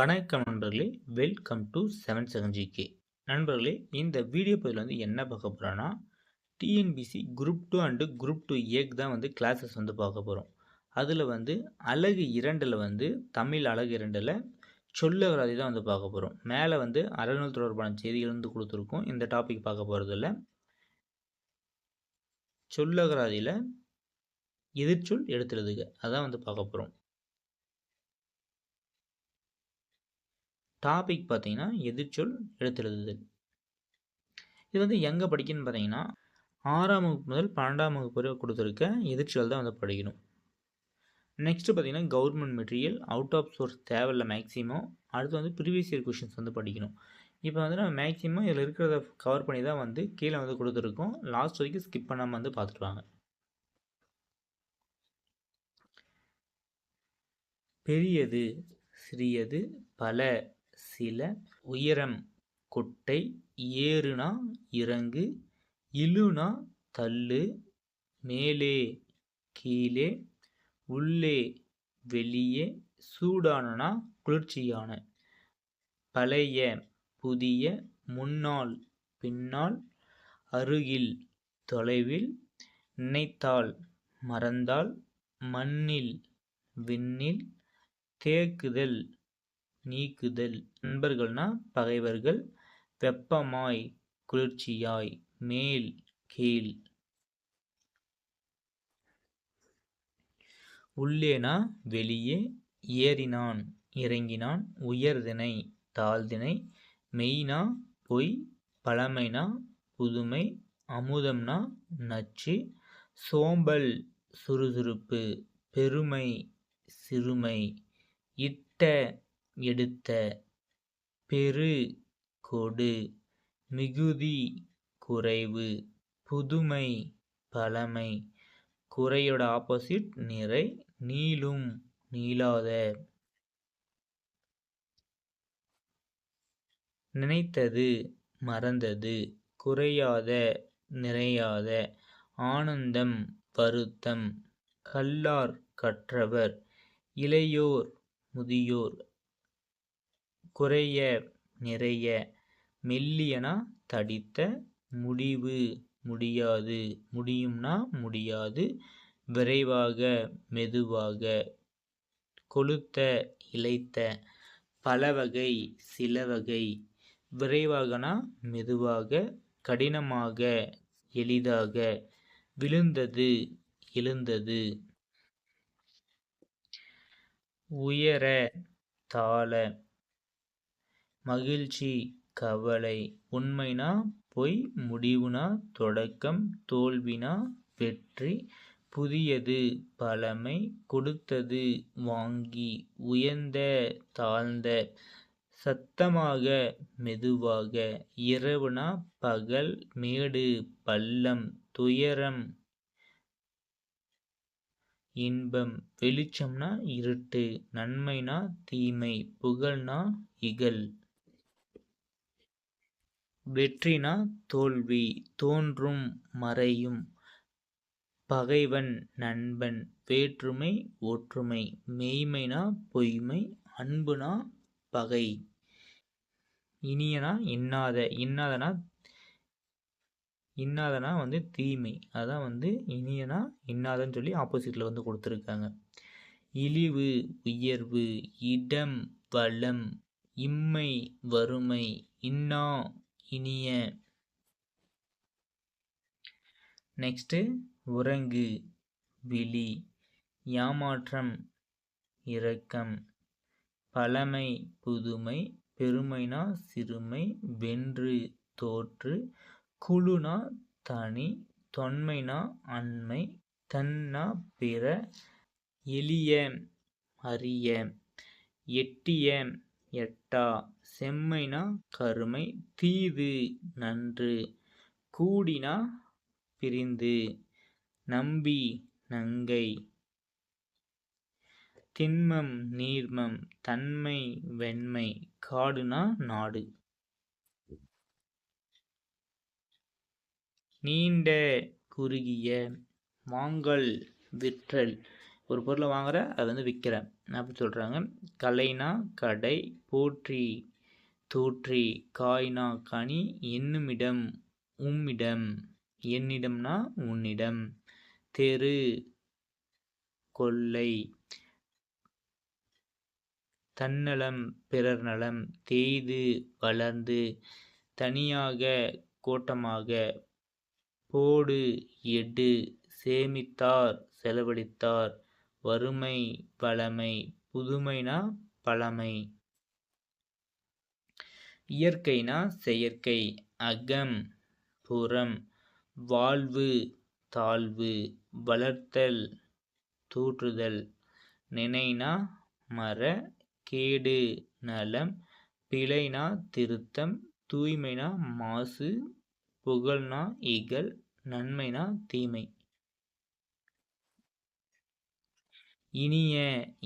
வணக்கம் நண்பர்களே. Welcome to seven seven GK நண்பர்களே இந்த வீடியோ பதிவில் வந்து என்ன பார்க்க போகிறோன்னா TNPSC group two and group two ஏக்கு தான் வந்து கிளாஸஸ் வந்து பார்க்க போகிறோம் அதில் வந்து அழகு இரண்டில் வந்து தமிழ் அழகு இரண்டில் சொல்லகராதி தான் வந்து பார்க்க போகிறோம் மேலே வந்து அறநூல் தொடர்பான செய்திகள் வந்து கொடுத்துருக்கோம். இந்த டாபிக் பார்க்க போகிறதில்ல சொல்லகராதியில் எதிர்ச்சொல் எடுத்துறதுக்கு அதான் வந்து பார்க்க போகிறோம் டாபிக் பார்த்தீங்கன்னா எதிர்ச்சொல் எடுத்துழுதுதல் இது வந்து எங்கே படிக்கணும்னு பார்த்தீங்கன்னா ஆறாம் வகுப்பு முதல் பன்னெண்டாம் வகுப்பு வரை கொடுத்துருக்க எதிர்ச்சொல் தான் வந்து படிக்கணும். நெக்ஸ்ட்டு பார்த்தீங்கன்னா government material out of source தேவையில்ல மேக்ஸிமம் அடுத்து வந்து ப்ரீவியஸ் இயர் கொஷின்ஸ் வந்து படிக்கணும். இப்போ வந்து நம்ம மேக்ஸிமம் இதில் இருக்கிறத கவர் பண்ணி தான் வந்து கீழே வந்து கொடுத்துருக்கோம். லாஸ்ட் வரைக்கும் ஸ்கிப் பண்ணாமல் வந்து பார்த்துருவாங்க பெரியது சிறியது பல. சில உயரம் கொட்டை ஏறுனா இறங்கு இழுனா தள்ளு மேலே கீழே உள்ளே வெளியே சூடானனா குளிர்ச்சியான. பழைய புதிய முன்னால் பின்னால் அருகில் தொலைவில் நினைத்தால் மறந்தால் மண்ணில் விண்ணில் தேக்குதல். நீக்குதல். நண்பர்கள்னா பகைவர்கள். வெப்பமாய் குளிர்ச்சியாய் மேல் கீழ். உள்ளேனா வெளியே ஏறினான் இறங்கினான் உயர்தினை தாழ்தினை மெய்னா பொய் பழமைனா புதுமை அமுதம்னா நச்சு. சோம்பல் சுறுசுறுப்பு பெருமை சிறுமை. இட்ட எடுத்த பெரு கொடு. மிகுதி குறைவு. புதுமை பழமை. குறையோட ஆப்போசிட் நிறை நீளும் நீளாத. நினைத்தது மறந்தது. குறையாத நிறையாத. ஆனந்தம் வருத்தம். கல்லார் கற்றவர். இளையோர் முதியோர் குறைய நிறைய மெல்லியனா தடித்த முடிவு முடியாது. முடியும்னா முடியாது. விரைவாக மெதுவாக. கொளுத்த இழைத்த. பலவகை சில வகை விரைவாகனா மெதுவாக. கடினமாக எளிதாக. விழுந்தது எழுந்தது. உயர தாழ மகிழ்ச்சி கவலை உண்மைனா பொய் முடிவுனா தொடக்கம் தோல்வினா வெற்றி. புதியது பழமை கொடுத்தது வாங்கி உயர்ந்த தாழ்ந்த சத்தமாக மெதுவாக. இரவுனா பகல் மேடு பள்ளம் துயரம். இன்பம் வெளிச்சம்னா இருட்டு. நன்மைனா தீமை புகழ்னா இகழ். வெற்றினா தோல்வி தோன்றும் மறையும். பகைவன் நண்பன் வேற்றுமை ஒற்றுமை மெய்மைனா பொய்மை அன்புனா பகை. இனியனா இன்னாத இன்னாதனா இன்னாதனா வந்து தீமை. அதான் வந்து இனியனா இன்னாதன்னு சொல்லி ஆப்போசிட்டில் வந்து கொடுத்துருக்காங்க. இழிவு உயர்வு இடம் வளம் இம்மை வறுமை இன்னா இனிய. நெக்ஸ்ட்டு உறங்கு விழி ஏமாற்றம் இரக்கம் பழமை புதுமை பெருமைனா சிறுமை வென்று தோற்று குழுனா தனி தொன்மைனா அண்மை தன்னா பிற எளிய அரிய எட்டிய எட்டா செம்மைனா கருமை தீது நன்று கூடினா பிரிந்து நம்பி நங்கை. திண்மம் நீர்மம் தன்மை வெண்மை காடுனா நாடு. நீண்ட குறுகிய மாங்கல் விற்றல் ஒரு பொருளை வாங்குற அதை வந்து விற்கிற அப்படி சொல்கிறாங்க கலைனா கடை போற்றி தூற்றி காய்னா கனி என்னுமிடம் உம்மிடம் என்னிடம்னா உன்னிடம். தெரு கொள்ளை தன்னலம் பிறர் நலம் தேய்து வளர்ந்து தனியாக கோட்டமாக போடு எடு சேமித்தார் செலவழித்தார். வறுமை பழமை புதுமைனா பழமை. இயற்கைனா செயற்கை அகம் புறம் வாழ்வு தாழ்வு வளர்த்தல் தூற்றுதல். நினைனா மர கேடு நலம் பிழைனா திருத்தம் தூய்மைனா மாசு புகழ்னா இகழ் நன்மைனா தீமை. இனிய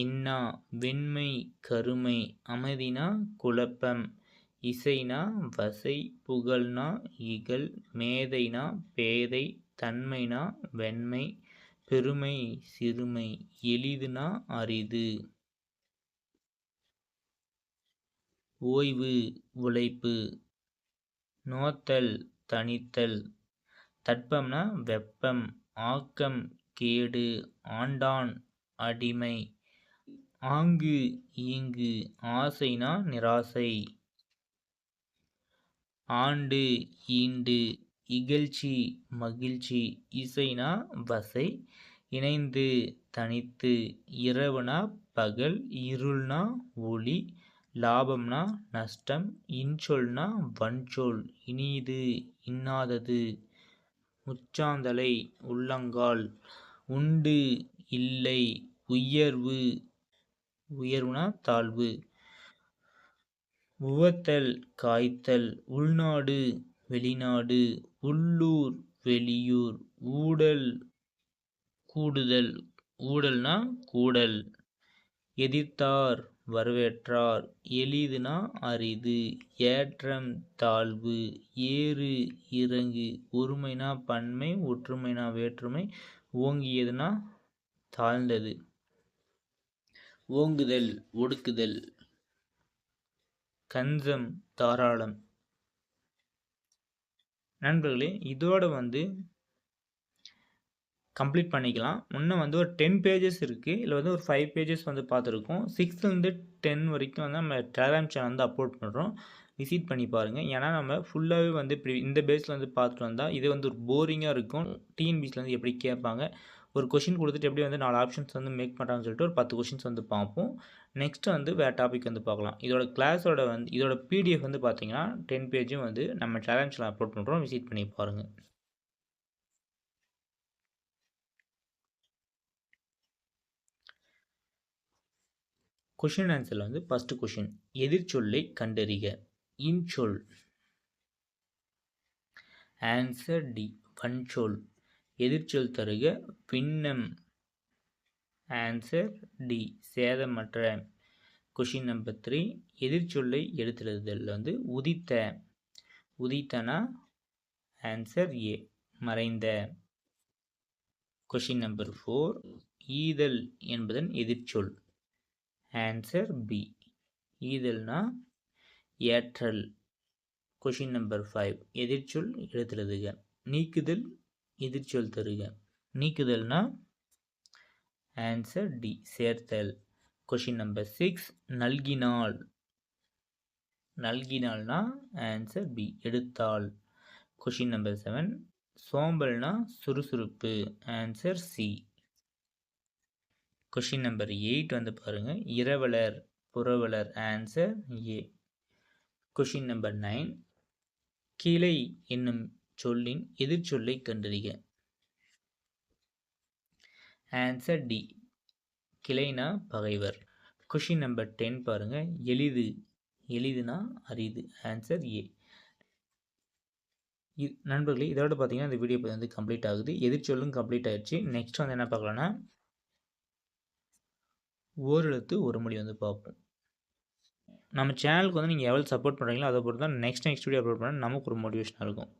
இன்னா வெண்மை கருமை அமைதினா குழப்பம் இசைனா வசை புகழ்னா இகழ் மேதைனா பேதை தன்மைனா வெண்மை பெருமை சிறுமை எளிதுனா அரிது. ஓய்வு உழைப்பு நோத்தல் தனித்தல் தட்பம்னா வெப்பம் ஆக்கம் கேடு ஆண்டான் அடிமை. ஆங்கு ஈங்கு ஆசைனா நிராசை. ஆண்டு ஈண்டு இகழ்ச்சி மகிழ்ச்சி இசைனா வசை. இணைந்து தனித்து இரவுனா பகல் இருள்னா ஒளி லாபம்னா நஷ்டம் இன்சொல்னா வன்சொல் இனிது இன்னாதது. முச்சாந்தலை உள்ளங்கால் உண்டு இல்லை உயர்வு உயர்வுனா தாழ்வு. உவத்தல் காய்த்தல் உள்நாடு வெளிநாடு. உள்ளூர் வெளியூர். ஊடல் கூடுதல். ஊடல்னா கூடல். எதிர்த்தார் வரவேற்றார். எளிதுனா அரிது. ஏற்றம் தாழ்வு. ஏறு இறங்கு. ஒருமைனா பன்மை ஒற்றுமைனா வேற்றுமை. ஓங்கியதுனா தாழ்ந்தது. ஓங்குதல் ஒடுக்குதல். கஞ்சம் தாராளம். நண்பர்களே இதோட வந்து கம்ப்ளீட் பண்ணிக்கலாம். இன்னும் வந்து ஒரு டென் பேஜஸ் இருக்குது இல்லை வந்து ஒரு ஃபைவ் பேஜஸ் வந்து பார்த்துருக்கோம். சிக்ஸ்த்துலேருந்து டென் வரைக்கும் வந்து நம்ம டெலகிராம் சேனல் வந்து அப்லோட் பண்ணுறோம் விசிட் பண்ணி பாருங்கள் ஏன்னா நம்ம ஃபுல்லாகவே வந்து இப்படி இந்த பேஸில் வந்து பார்த்துட்டு வந்தால் இது வந்து ஒரு போரிங்காக இருக்கும். டிஎன்பிசியில் வந்து எப்படி கேட்பாங்க? ஒரு கொஷின் கொடுத்துட்டு எப்படி வந்து நாலு ஆப்ஷன்ஸ் வந்து மேக் பண்ணுறாங்கன்னு சொல்லிட்டு ஒரு பத்து கொஷின்ஸ் வந்து பார்ப்போம். நெக்ஸ்ட்டு வந்து வேறு டாபிக் வந்து பார்க்கலாம். இதோட கிளாஸோட வந்து இதோட பிடிஎஃப் வந்து பார்த்தீங்கன்னா டென் பேஜும் வந்து நம்ம சேலஞ்சில் அப்லோட் பண்ணுறோம் விசிட் பண்ணி பாருங்கள் கொஷின் ஆன்சரில் வந்து ஃபஸ்ட்டு கொஷின் எதிர்ச்சொல்லை கண்டறிக. இன்சொல் ஆன்சர் டி வன்சொல் எதிர்ச்சொல் தருக. பின்னம் ஆன்சர் டி சேதமற்ற கொஷின் நம்பர் த்ரீ எதிர்ச்சொல்லை எடுத்துறதில் வந்து உதித்த உதித்தனா ஆன்சர் ஏ மறைந்த கொஷின் நம்பர் ஃபோர் ஈதல் என்பதன் எதிர்ச்சொல். ஆன்சர் பி ஈதல்னா ஏற்றல். கொஷின் நம்பர் ஃபைவ் எதிர்ச்சொல் எழுத்துறதுக நீக்குதல் எதிர்ச்சொல் தருக. நீக்குதல்னா ஆன்சர் டி சேர்த்தல். கொஷின் நம்பர் சிக்ஸ் நல்கினால். நல்கினால்னா ஆன்சர் பி எடுத்தால். கொஷின் நம்பர் செவன் சோம்பல்னா சுறுசுறுப்பு. Answer C question number eight வந்து பாருங்கள் இரவலர் புறவலர் answer A question number nine கிளை என்னும் சொல்லின் எதிர்ச்சொல்லை கண்டறிக. ஆன்சர் டி கிளைனா பகைவர். கொஷின் நம்பர் டென் பாருங்கள் எளிது எளிதுனா அரிது. ஆன்சர் ஏ நண்பர்களே இதோட பார்த்தீங்கன்னா இந்த வீடியோ வந்து கம்ப்ளீட் ஆகுது. எதிர்ச்சொல்லும் கம்ப்ளீட் ஆயிடுச்சு நெக்ஸ்ட் வந்து என்ன பார்க்கலாம்னா ஓரெழுத்து ஒரு மொழி வந்து பார்ப்போம். நம்ம சேனலுக்கு வந்து நீங்கள் எவ்வளோ சப்போர்ட் பண்ணுறீங்களோ அதை பொறுத்து தான் நெக்ஸ்ட் நெக்ஸ்ட் வீடியோ அப்லோட் பண்ணால் நமக்கு ஒரு மோட்டிவேஷனாக இருக்கும்.